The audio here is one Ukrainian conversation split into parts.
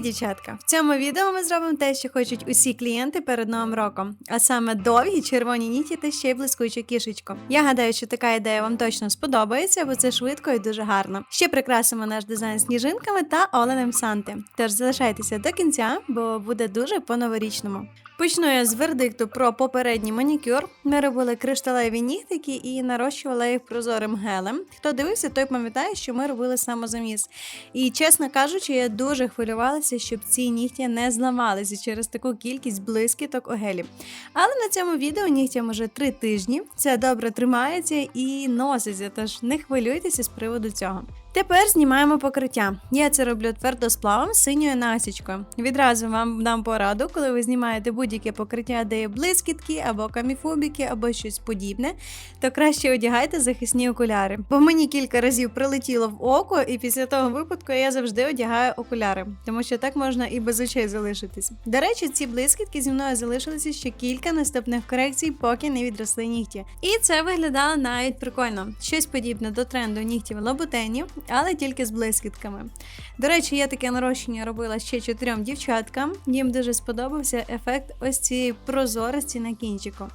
Привіт, дівчатка! В цьому відео ми зробимо те, що хочуть усі клієнти перед новим роком, а саме довгі червоні нігті та ще й блискучу кішечку. Я гадаю, що така ідея вам точно сподобається, бо це швидко і дуже гарно. Ще прикрасимо наш дизайн сніжинками та оленем Санти. Тож залишайтеся до кінця, бо буде дуже по-новорічному. Почну я з вердикту про попередній манікюр. Ми робили кришталеві нігтики і нарощували їх прозорим гелем. Хто дивився, той пам'ятає, що ми робили самозаміс. І чесно кажучи, я дуже хвилювалася, щоб ці нігті не зламалися через таку кількість блискіток у гелі. Але на цьому відео нігтям уже три тижні. Це добре тримається і носиться, тож не хвилюйтеся з приводу цього. Тепер знімаємо покриття. Я це роблю твердосплавом з синьою насічкою. Відразу вам дам пораду, коли ви знімаєте будь-яке покриття, де є блискітки або каміфобіки, або щось подібне, то краще одягайте захисні окуляри. Бо мені кілька разів прилетіло в око, і після того випадку я завжди одягаю окуляри, тому що так можна і без очей залишитись. До речі, ці блискітки зі мною залишилися ще кілька наступних корекцій, поки не відросли нігті. І це виглядало навіть прикольно. Щось подібне до тренду нігтів лоботенів, але тільки з блискітками. До речі, я таке нарощення робила ще чотирьом дівчаткам. Їм дуже сподобався ефект ось цієї прозорості на кінчику.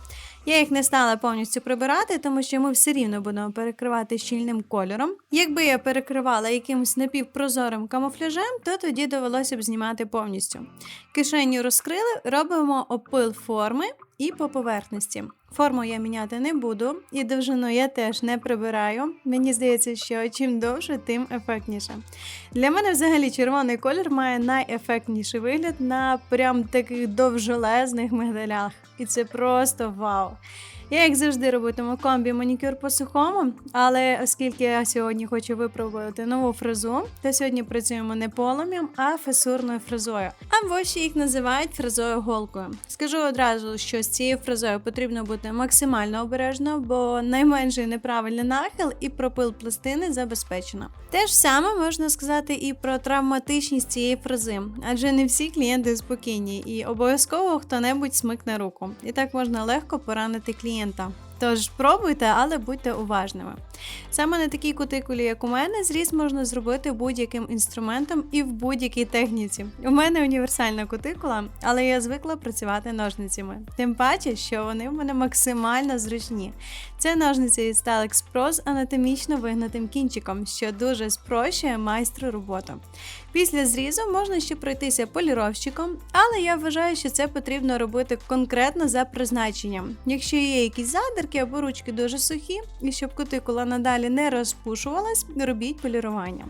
Я їх не стала повністю прибирати, тому що ми все рівно будемо перекривати щільним кольором. Якби я перекривала якимось напівпрозорим камуфляжем, то тоді довелося б знімати повністю. Кишеню розкрили, робимо опил форми і по поверхності. Форму я міняти не буду, і довжину я теж не прибираю. Мені здається, що чим довше, тим ефектніше. Для мене взагалі червоний колір має найефектніший вигляд на прям таких довжелезних мигдалях. І це просто вау. Я, як завжди, робитиму комбі манікюр по сухому, але оскільки я сьогодні хочу випробувати нову фрезу, то сьогодні працюємо не полум'ям, а фесурною фрезою. Або ще їх називають фрезою голкою. Скажу одразу, що з цією фрезою потрібно бути максимально обережно, бо найменший неправильний нахил і пропил пластини забезпечено. Те ж саме можна сказати і про травматичність цієї фрези, адже не всі клієнти спокійні, і обов'язково хто-небудь смикне руку. І так можна легко поранити клієнта. Тож пробуйте, але будьте уважними. Саме на такій кутикулі, як у мене, зріз можна зробити будь-яким інструментом і в будь-якій техніці. У мене універсальна кутикула, але я звикла працювати ножницями. Тим паче, що вони в мене максимально зручні. Це ножниці від Stalex Pro з анатомічно вигнутим кінчиком, що дуже спрощує майстру роботу. Після зрізу можна ще пройтися поліровщиком, але я вважаю, що це потрібно робити конкретно за призначенням. Якщо є якісь задерки або ручки дуже сухі, і щоб кутикула надалі не розпушувалась, робіть полірування.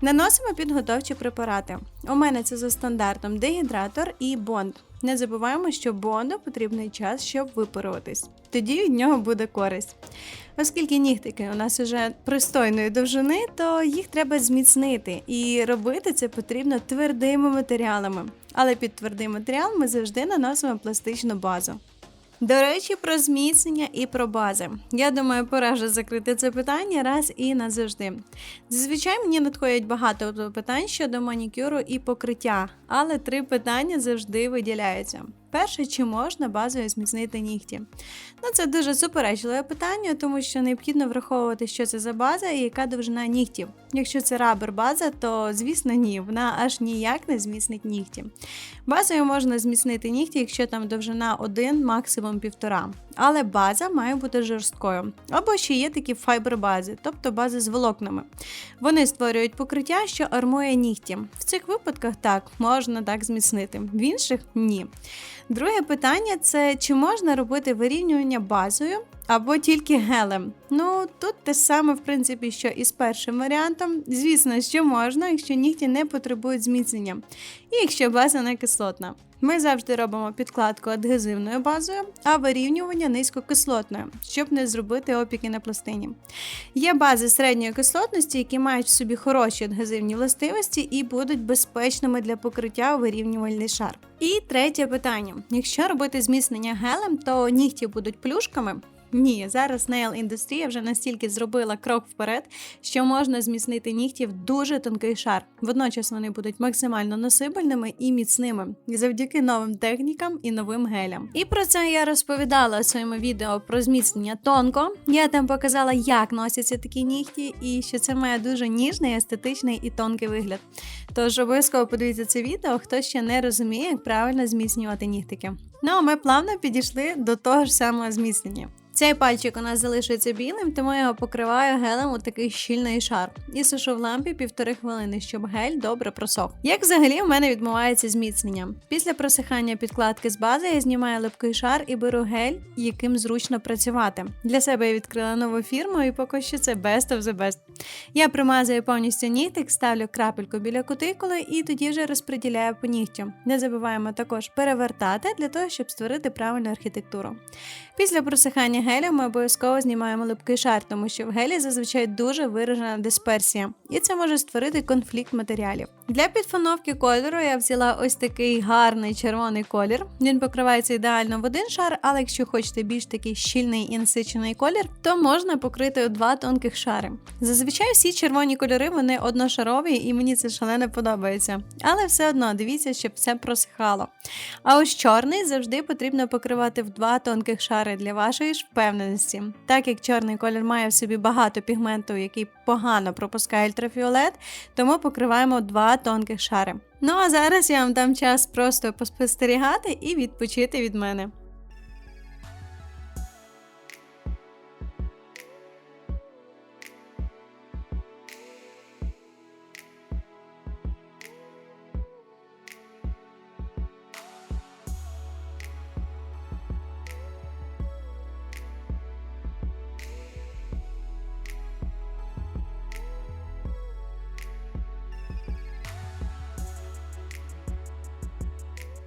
Наносимо підготовчі препарати. У мене це за стандартом дегідратор і бонд. Не забуваємо, що бонду потрібний час, щоб випаруватись. Тоді від нього буде користь. Оскільки нігтики у нас вже пристойної довжини, то їх треба зміцнити, і робити це потрібно твердими матеріалами. Але під твердий матеріал ми завжди наносимо пластичну базу. До речі, про зміцнення і про бази. Я думаю, пора вже закрити це питання раз і назавжди. Зазвичай мені надходять багато питань щодо манікюру і покриття, але три питання завжди виділяються. Перше, чи можна базою зміцнити нігті? Ну, це дуже суперечливе питання, тому що необхідно враховувати, що це за база і яка довжина нігтів. Якщо це рабер база, то звісно ні, вона аж ніяк не зміцнить нігті. Базою можна зміцнити нігті, якщо там довжина 1, максимум 1,5. Але база має бути жорсткою. Або ще є такі файбер-бази, тобто бази з волокнами. Вони створюють покриття, що армує нігті. В цих випадках так, можна так зміцнити, в інших ні. Друге питання це чи можна робити вирівнювання базою або тільки гелем. Ну тут те саме, в принципі, що і з першим варіантом. Звісно, що можна, якщо нігті не потребують зміцнення, і якщо база не кислотна. Ми завжди робимо підкладку адгезивною базою, а вирівнювання низькокислотною, щоб не зробити опіки на пластині. Є бази середньої кислотності, які мають в собі хороші адгезивні властивості і будуть безпечними для покриття вирівнювальний шар. І третє питання: якщо робити зміцнення гелем, то нігті будуть плюшками. Ні, зараз нейл індустрія вже настільки зробила крок вперед, що можна зміцнити нігті в дуже тонкий шар. Водночас вони будуть максимально носибельними і міцними завдяки новим технікам і новим гелям. І про це я розповідала у своєму відео про зміцнення тонко. Я там показала, як носяться такі нігті, і що це має дуже ніжний, естетичний і тонкий вигляд. Тож обов'язково подивіться це відео, хто ще не розуміє, як правильно зміцнювати нігтики. Ну а ми плавно підійшли до того ж самого зміцнення. Цей пальчик у нас залишиться білим, тому я його покриваю гелем у такий щільний шар і сушу в лампі півтори хвилини, щоб гель добре просох. Як взагалі у мене відбувається зміцнення? Після просихання підкладки з бази я знімаю липкий шар і беру гель, яким зручно працювати. Для себе я відкрила нову фірму і поки що це best of the best. Я примазую повністю нігтик, ставлю крапельку біля кутикули і тоді вже розподіляю по нігтю. Не забуваємо також перевертати для того, щоб створити правильну архітектуру. Після просихання гелю ми обов'язково знімаємо липкий шар, тому що в гелі зазвичай дуже виражена дисперсія, і це може створити конфлікт матеріалів. Для підфановки кольору я взяла ось такий гарний червоний колір. Він покривається ідеально в один шар, але якщо хочете більш такий щільний і насичений колір, то можна покрити два тонких шари. Зазвичай всі червоні кольори вони одношарові, і мені це шалено подобається. Але все одно дивіться, щоб все просихало. А ось чорний завжди потрібно покривати в два тонких шари для вашої ж впевненості. Так як чорний колір має в собі багато пігменту, який погано пропускає ультрафіолет, тому покриваємо два тонких шари. Ну а зараз я вам дам час просто поспостерігати і відпочити від мене.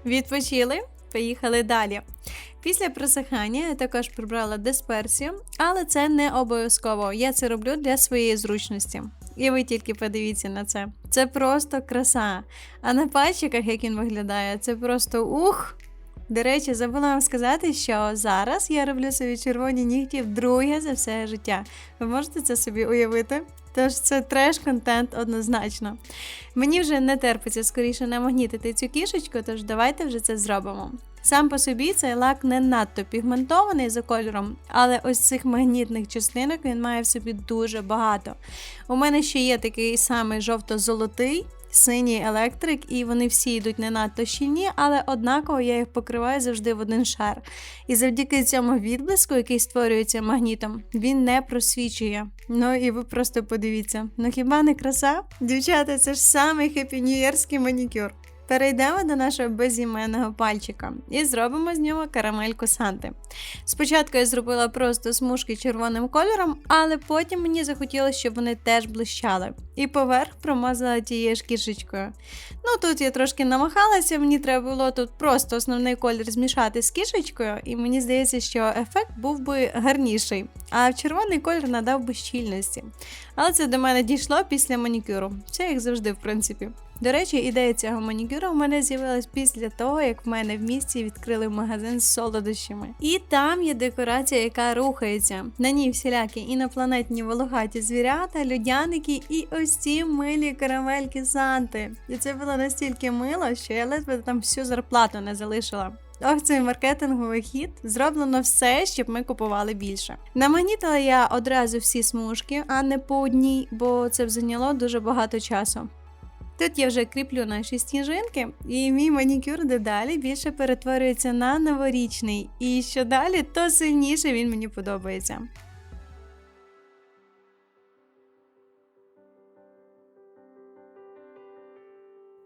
Відпочили, поїхали далі. Після просихання я також прибрала дисперсію, але це не обов'язково. Я це роблю для своєї зручності. І ви тільки подивіться на це. Це просто краса. А на пальчиках, як він виглядає, це просто ух! До речі, забула вам сказати, що зараз я роблю собі червоні нігті вдруге за все життя. Ви можете це собі уявити? Тож це треш-контент однозначно. Мені вже не терпиться скоріше намагнітити цю кішечку, тож давайте вже це зробимо. Сам по собі цей лак не надто пігментований за кольором, але ось цих магнітних частинок він має в собі дуже багато. У мене ще є такий самий жовто-золотий. Синій електрик, і вони всі йдуть не надто щільні, але однаково я їх покриваю завжди в один шар. І завдяки цьому відблиску, який створюється магнітом, він не просвічує. Ну і ви просто подивіться. Ну хіба не краса? Дівчата, це ж самий хеппі манікюр. Перейдемо до нашого безіменного пальчика і зробимо з нього карамельку Санти. Спочатку я зробила просто смужки червоним кольором, але потім мені захотілося, щоб вони теж блищали. І поверх промазала тією ж кішечкою. Ну тут я трошки намахалася, мені треба було тут просто основний колір змішати з кішечкою, і мені здається, що ефект був би гарніший. А червоний колір надав би щільності. Але це до мене дійшло після манікюру. Це як завжди, в принципі. До речі, ідея цього манікюру в мене з'явилась після того, як в мене в місті відкрили магазин з солодощами. І там є декорація, яка рухається. На ній всілякі інопланетні волохаті звірята, людяники і ось милі карамельки Санти. І це було настільки мило, що я ледве там всю зарплату не залишила. Ох, цей маркетинговий хід зроблено все, щоб ми купували більше. Намагнітила я одразу всі смужки, а не по одній, бо це б зайняло дуже багато часу. Тут я вже кріплю наші сніжинки, і мій манікюр дедалі більше перетворюється на новорічний. І що далі, то сильніше він мені подобається.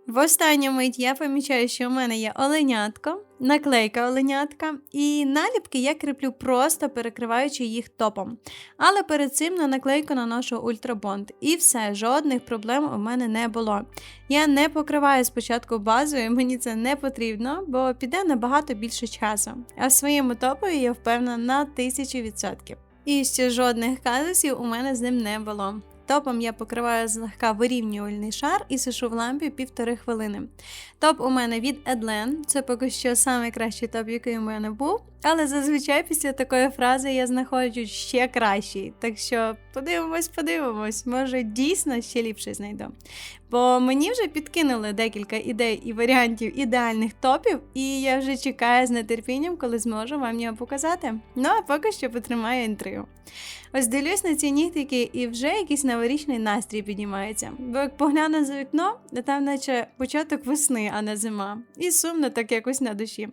В останню мить я помічаю, що у мене є оленятко, наклейка оленятка, і наліпки я кріплю просто перекриваючи їх топом. Але перед цим на наклейку наношу ультрабонд. І все, жодних проблем у мене не було. Я не покриваю спочатку базою, мені це не потрібно, бо піде набагато більше часу. А в своєму топові я впевнена на 1000%. І ще жодних казусів у мене з ним не було. Топом я покриваю злегка вирівнювальний шар і сушу в лампі півтори хвилини. Топ у мене від Edlen, це поки що найкращий топ, який у мене був. Але зазвичай після такої фрази я знаходжу ще кращий. Так що подивимось, подивимось, може дійсно ще ліпше знайду. Бо мені вже підкинули декілька ідей і варіантів ідеальних топів, і я вже чекаю з нетерпінням, коли зможу вам його показати. Ну а поки що потримаю інтригу. Ось дивлюсь на ці нігтики, і вже якийсь новорічний настрій піднімається. Бо як погляну за вікно, там наче початок весни, а не зима. І сумно так якось на душі.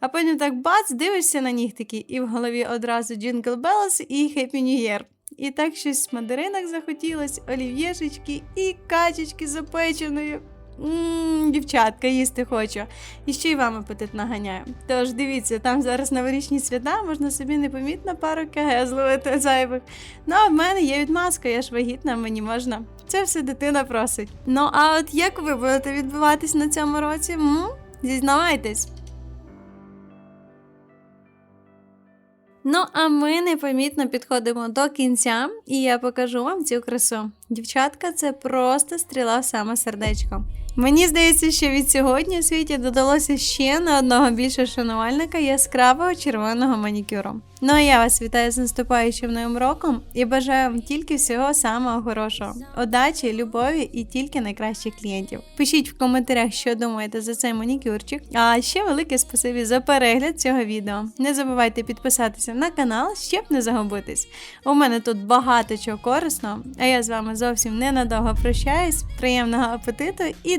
А потім так бац, дивишся на нігтики, і в голові одразу Jingle Bells і Happy New Year. І так щось в мандаринах захотілось, олів'єшечки і качечки запеченою. Ммм, дівчатка, їсти хочу. І ще й вам апетит наганяю. Тож дивіться, там зараз новорічні свята, можна собі непомітно пару кг зловити зайвих. Ну, а в мене є відмазка, я ж вагітна, мені можна. Це все дитина просить. Ну, а от як ви будете відбуватись на цьому році? М? Зізнавайтесь. Ну, а ми непомітно підходимо до кінця, і я покажу вам цю красу. Дівчатка, це просто стріла в саме сердечко. Мені здається, що від сьогодні світі додалося ще на одного більше шанувальника яскравого червоного манікюру. Ну а я вас вітаю з наступаючим новим роком і бажаю вам тільки всього самого хорошого, удачі, любові і тільки найкращих клієнтів. Пишіть в коментарях, що думаєте за цей манікюрчик. А ще велике спасибі за перегляд цього відео. Не забувайте підписатися на канал, щоб не загубитись. У мене тут багато чого корисного, а я з вами зовсім ненадовго прощаюсь. Приємного апетиту і